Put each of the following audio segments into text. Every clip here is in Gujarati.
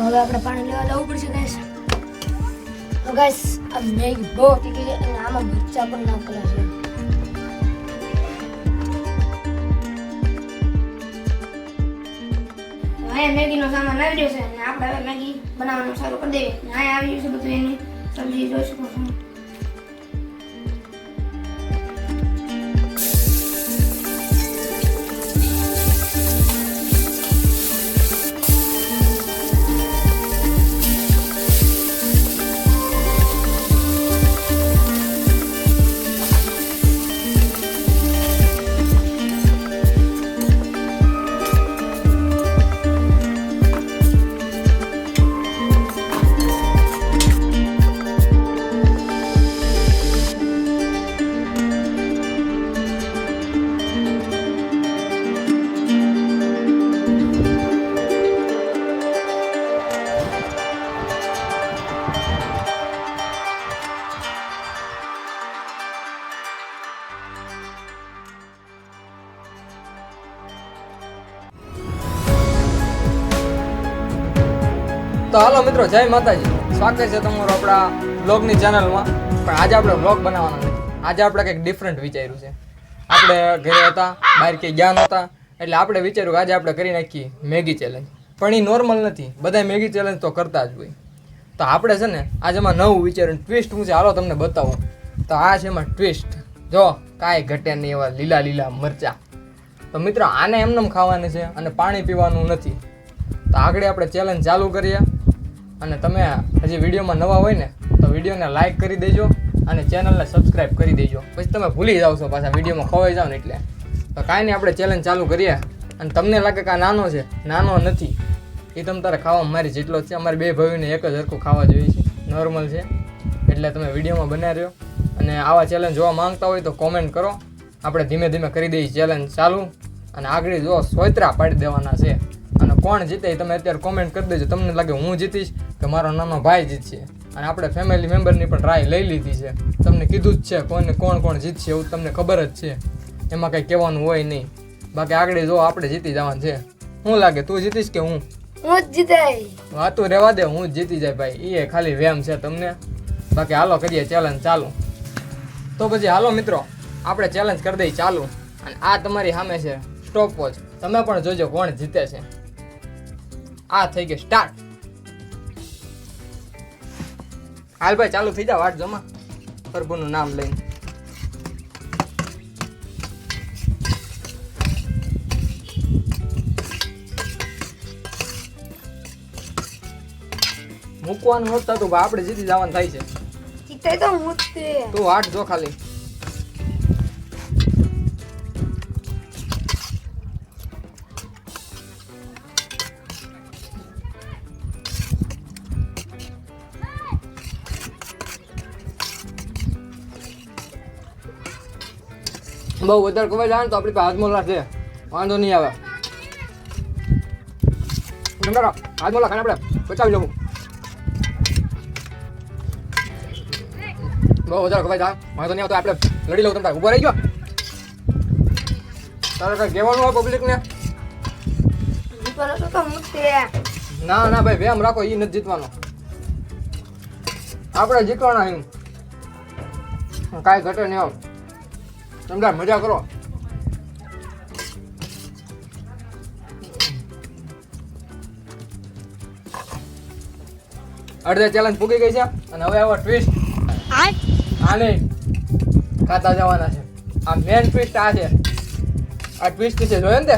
હવે આપણે પાણી લેવા જવું પડશે ગેસ તો ગાઈસ આ મેગી બહુ ટીકી છે અને આમાં મરચા પણ નાખેલા છે. અહીંયા મેગીનો સામાન આવી રહ્યો છે અને આપણે હવે મેગી બનાવવાનું શરૂ કરી દઈએ અહીંયા આવી ગયું છે બધું એની. સબ્જી જોઈ શકો છો. તો હાલો મિત્રો, જય માતાજી. સ્વાગત છે તમારું આપણા બ્લોગની ચેનલમાં પણ આજે આપણે બ્લોગ બનાવવાનો નથી આજે આપણે કંઈક ડિફરન્ટ વિચાર્યું છે. આપણે ઘરે હતા, બહાર ક્યાંય ગયા નહોતા. એટલે આપણે વિચાર્યું કે આજે આપણે કરી નાખીએ મેગી ચેલેન્જ પણ એ નોર્મલ નથી. બધા મેગી ચેલેન્જ તો કરતા જ હોય. તો આપણે છે ને, આજે એમાં નવું વિચાર્યું ટ્વિસ્ટ હું છે, હાલો તમને બતાવું. તો આ છે એમાં ટ્વિસ્ટ જો, કાંઈ ઘટે નહીં એવા લીલા લીલા મરચા. તો મિત્રો, આને એમને ખાવાની છે અને પાણી પીવાનું નથી. તો આગળ આપણે ચેલેન્જ ચાલુ કરીએ. અને તમે હજી વિડીયોમાં નવા હોય ને, તો વિડીયોને લાઇક કરી દેજો અને ચેનલને સબસ્ક્રાઈબ કરી દેજો. પછી તમે ભૂલી જાઓ છો પાછા વિડીયોમાં ખવાઈ જાઓ ને એટલે. તો કાંઈ નહીં, આપણે ચેલેન્જ ચાલુ કરીએ. અને તમને લાગે કે આ નાનો છે, નાનો નથી. એ તમે તારે ખાવામાં મારી જેટલો છે. અમારે બે ભાઈઓને એક જ હરખું ખાવા જોઈએ છે. નોર્મલ છે. એટલે તમે વિડીયોમાં બન્યા રહ્યો. અને આવા ચેલેન્જ જોવા માંગતા હોય તો કોમેન્ટ કરો. આપણે ધીમે ધીમે કરી દઈએ ચેલેન્જ ચાલુ. અને આગળ જો સોયત્રા પાડી દેવાના છે. અને કોણ જીતે તમે અત્યારે કોમેન્ટ કરી દેજો. તમને લાગે હું જીતીશ? કે મારો નાનો ભાઈ જીતશે. અને આપણે ફેમિલી મેમ્બરની પણ ટ્રાય લઈ લીધી છે. તમને કીધું જ છે કોને કોણ કોણ જીતશે એવું તમને ખબર જ છે. એમાં કંઈ કહેવાનું હોય નહીં. બાકી આગળ જો આપણે જીતી જવાનું છે. શું લાગે તું જીતીશ કે હું? હું જ જીતાઈ. વાતું રહેવા દે હું જ જીતી જાય ભાઈ. એ ખાલી વેમ છે તમને. બાકી હાલો કરીએ ચેલેન્જ ચાલુ. તો પછી હાલો મિત્રો આપણે ચેલેન્જ કરી દઈએ ચાલુ. અને આ તમારી સામે છે સ્ટોપ વોચ તમે પણ જોજો કોણ જીતે છે. આ થઈ ગયું સ્ટાર્ટ હાલ ભાઈ ચાલુ થઈ જાવ વાટ જમા. પ્રભુનું નામ લઈને. મૂકવાનું નહોતું આપણે જીતી જવાનું થાય છે. તો હું તું. વાટ જો ખાલી. બહુ વધારે ખબર જાય ને તો આપણી પાસે હાથમોલા છે વાંધો નહીં આવે. ધંધારા હાથમોલા ખાને આપણે? બચાવી લઉં બહુ વધારે ખબર જાય વાંધો નહીં આવતો આપણે લડી લઉં તમે ઊભો રહી ગયો. તારે કઈ કહેવાનું હોય પબ્લિકને ના? ના ભાઈ, વેમ રાખો એ નથી જીતવાનો. આપણે જીતવાના એમ. કાંઈ ઘટે નહીં આમ. સમજા મજા કરો. અડધે ચેલેન્જ પૂગી ગઈ છે અને હવે આવો ટ્વિસ્ટ આને ખાતા જવાના છે. આ મેન ટ્વિસ્ટ આ છે. આ ટ્વિસ્ટ છે જોયો ને તે?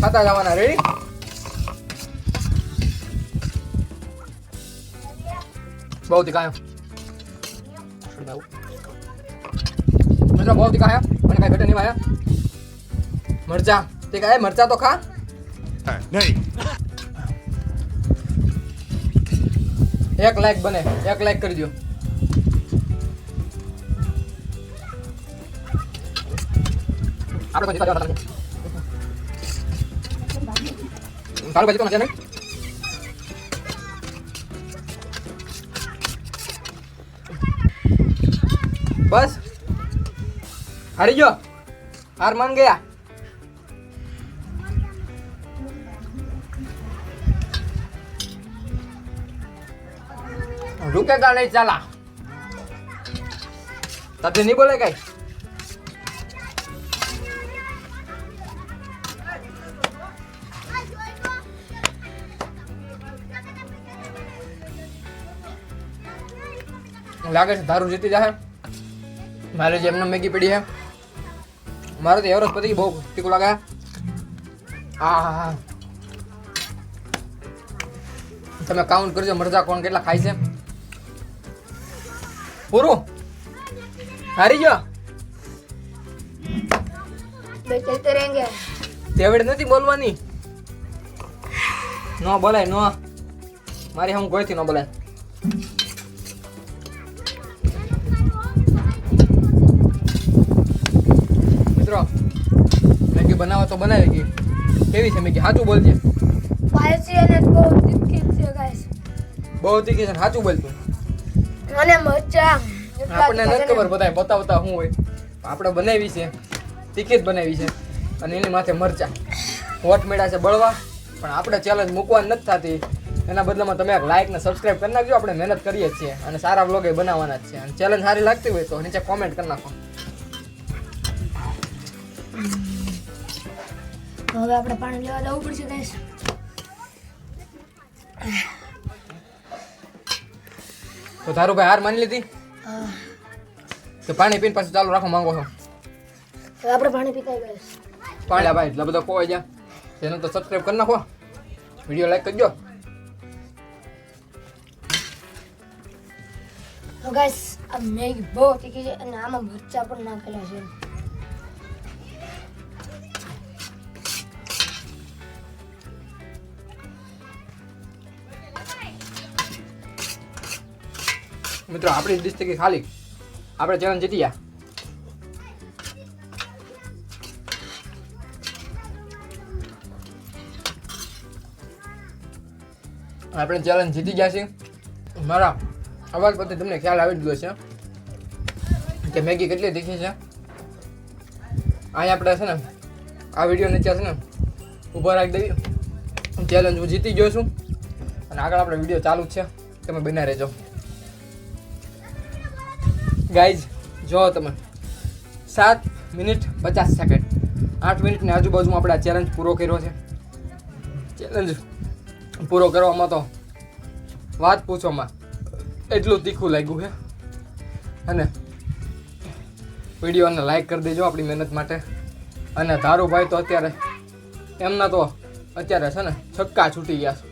ખાતા જવાના રેડી બહુ થી है મરચા બહુ તીખા है મને કાંઈ ઘટે નહીં ભાઈ મરચા. તીખા है મરચા તો ખા. નહીં. એક લાઈક બને. એક લાઈક કરી દો. આપણે સારું ભાઈ જીતો નથી નહીં બસ. હારી ગયો હાર માન ગયા રૂકેગા નહીં ચાલા તાતે નહીં બોલે કઈ લાગે છે દારૂ જીતી જાય મારે જે એમને મેગી પડી છે મારે તો એવરેજ પતી બહુ તીખું લાગે. હા તમે કાઉન્ટ કરજો મરજા કોણ કેટલા ખાય છે. પૂરું. હારી ગયો. તેવડે તેવડ નથી બોલવાની. ન બોલાય ન. મારી હું કોઈથી ન બોલાય. તો બનાવી ગઈ કેવી છે મેગી સાચું બોલજે. સ્પાઈસી અને બહુ તીખી છે ગાઈસ બહુ તીખી છે સાચું બોલતું અને મરચા આપણને નથી ખબર બધાય બતાવતા શું હોય. આપણે બનાવી છે તીખી જ બનાવી છે. અને એની માથે મરચા. હોટ મેળા છે બળવા. પણ આપણે ચેલેન્જ મૂકવાની નથી થતી. એના બદલામાં તમે એક લાઈક ને સબસ્ક્રાઇબ કરી નાખજો. આપણે મહેનત કરીએ છીએ. અને સારા વ્લોગ એ બનાવવાના જ છે. અને ચેલેન્જ સારી લાગતી હોય તો નીચે કોમેન્ટ કરી નાખો. હવે આપણે પાણી લેવા જવું પડશે ગાઈસ તો તારું ભાઈ હાર માની લીધી? તો પાણી પીને પાછું ચાલુ રાખવા માંગો છો? આપણે પાણી પીતા ગાઈસ પાણી ભાઈ એટલા બધા કોઈ ગયા. ચેનલ તો સબસ્ક્રાઇબ કરી નાખો. વીડિયો લાઈક કરજો. તો ગાઈસ આ મેગી બહુ તીખી છે અને આમાં મરચા પણ નાખેલા છે. મિત્રો, આપણી ડિસ્ટ્રિક્ટ ખાલી. આપણે ચેલેન્જ જીતી ગયા. આપણે ચેલેન્જ જીતી ગયા છીએ. મારા અવાજ પરથી તમને ખ્યાલ આવી ગયો છે કે મેગી કેટલી તીખી છે. અહીંયા આપણે છે ને, આ વીડિયો નીચે છે ને, ઊભા રાખી દેવી. ચેલેન્જ હું જીતી ગયો છું. અને આગળ આપણે વીડિયો ચાલુ જ છે. તમે બના રહેજો. ગાઈઝ જો તમે સાત મિનિટ પચાસ સેકન્ડ આઠ મિનિટની આજુબાજુમાં આપણે આ ચેલેન્જ પૂરો કર્યો છે. ચેલેન્જ પૂરો કરવામાં તો વાત પૂછવામાં એટલું તીખું લાગ્યું છે. અને વિડીયોને લાઈક કરી દેજો આપણી મહેનત માટે. અને ધારુભાઈ તો અત્યારે એમના તો અત્યારે છે ને છક્કા છૂટી ગયા છે.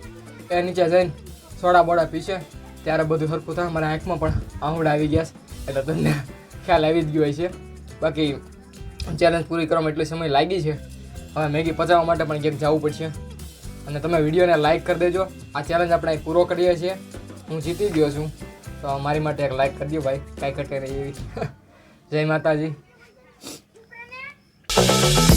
એ નીચે જઈને સોડા બોડા પીશે ત્યારે બધું સરખું થાય, મારા આંખમાં પણ આહુડ આવી ગયા છે. એટલે તમને ખ્યાલ આવી જ ગયો હોય છે બાકી ચેલેન્જ પૂરી કરવામાં એટલો સમય લાગી છે. હવે મેગી પચાવવા માટે પણ ક્યાંક જવું પડશે. અને તમે વિડીયોને લાઇક કરી દેજો. આ ચેલેન્જ આપણે પૂરો કરીએ છીએ. હું જીતી ગયો છું. તો મારી માટે એક લાઇક કરી દો ભાઈ. કાંઈ કટે રહી એવી. જય માતાજી.